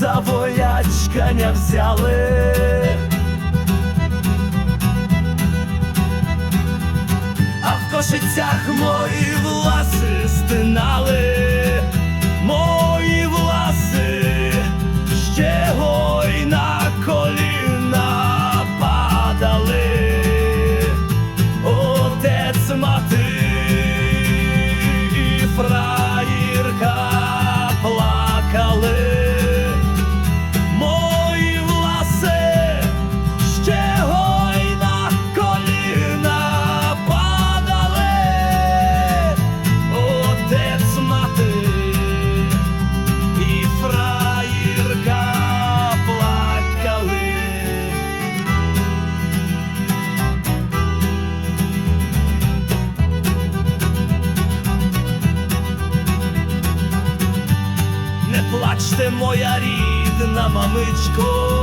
за воячка не взяли. А в кошицях мої власи стинали, мої власи ще гой на коліна падали. Отець мати плачте, моя рідна мамичко.